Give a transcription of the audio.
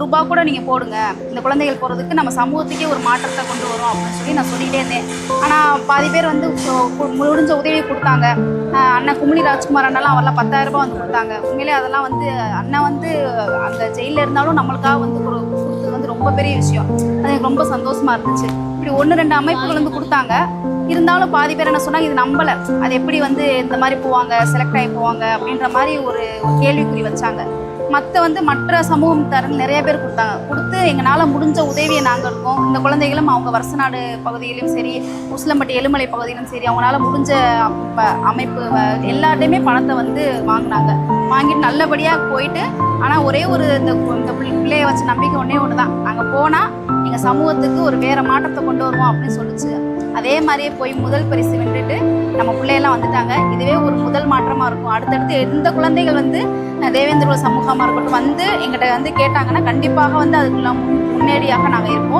ஒரு ரூபா கூட நீங்கள் போடுங்க. இந்த குழந்தைகள் போகிறதுக்கு நம்ம சமூகத்துக்கே ஒரு மாற்றத்தை கொண்டு வரும் அப்படின்னு சொல்லி நான் சொல்லிகிட்டே இருந்தேன். ஆனால் பாதி பேர் வந்து முடிஞ்ச உதவியை கொடுத்தாங்க. அண்ணன் கும்மிளி ராஜ்குமார் அண்ணெல்லாம் அவர்லாம் பத்தாயிரம் ரூபாய் வந்து கொடுத்தாங்க. உண்மையிலே அதெல்லாம் வந்து அண்ணன் வந்து அந்த ஜெயிலில் இருந்தாலும் நம்மளுக்காக வந்து ஒரு கொடுத்தது வந்து ரொம்ப பெரிய விஷயம். அது எனக்கு ரொம்ப சந்தோஷமா இருந்துச்சு. இப்படி ஒன்று ரெண்டு அமைப்புகள் வந்து கொடுத்தாங்க. இருந்தாலும் பாதி பேர் என்ன சொன்னாங்க இது நம்பலை. அது எப்படி வந்து இந்த மாதிரி போவாங்க செலக்ட் ஆகி போவாங்க அப்படின்ற மாதிரி ஒரு கேள்விக்குறி வச்சாங்க. மற்ற வந்து மற்ற சமூகத்தாரங்க நிறைய பேர் கொடுத்தாங்க. கொடுத்து எங்களால் முடிஞ்ச உதவியை நாங்கள் இருக்கோம் இந்த குழந்தைகளும் அவங்க வருஷநாடு பகுதியிலும் சரி உசிலம்பட்டி எலுமலை பகுதியிலும் சரி அவங்களால முடிஞ்ச அமைப்பு எல்லார்டையுமே பணத்தை வந்து வாங்கினாங்க. வாங்கிட்டு நல்லபடியாக போயிட்டு ஆனால் ஒரே ஒரு இந்த இந்த பிள்ளை- பிள்ளைய வச்ச நம்பிக்கை ஒன்றே ஒன்று தான் அங்கே போனால் எங்கள் சமூகத்துக்கு ஒரு வேறு மாற்றத்தை கொண்டு வருவோம் அப்படின்னு சொல்லிச்சு. அதே மாதிரியே போய் முதல் பரிசு வென்றுட்டு நம்ம பிள்ளையெல்லாம் வந்துட்டாங்க. இதுவே ஒரு முதல் மாற்றமாக இருக்கும். அடுத்தடுத்து எந்த குழந்தைகள் வந்து தேவேந்திர சமூகமாக இருக்கட்டும் வந்து எங்கிட்ட வந்து கேட்டாங்கன்னா கண்டிப்பாக வந்து அதுக்குள்ள முன்னேடியாக நாங்கள் இருப்போம்.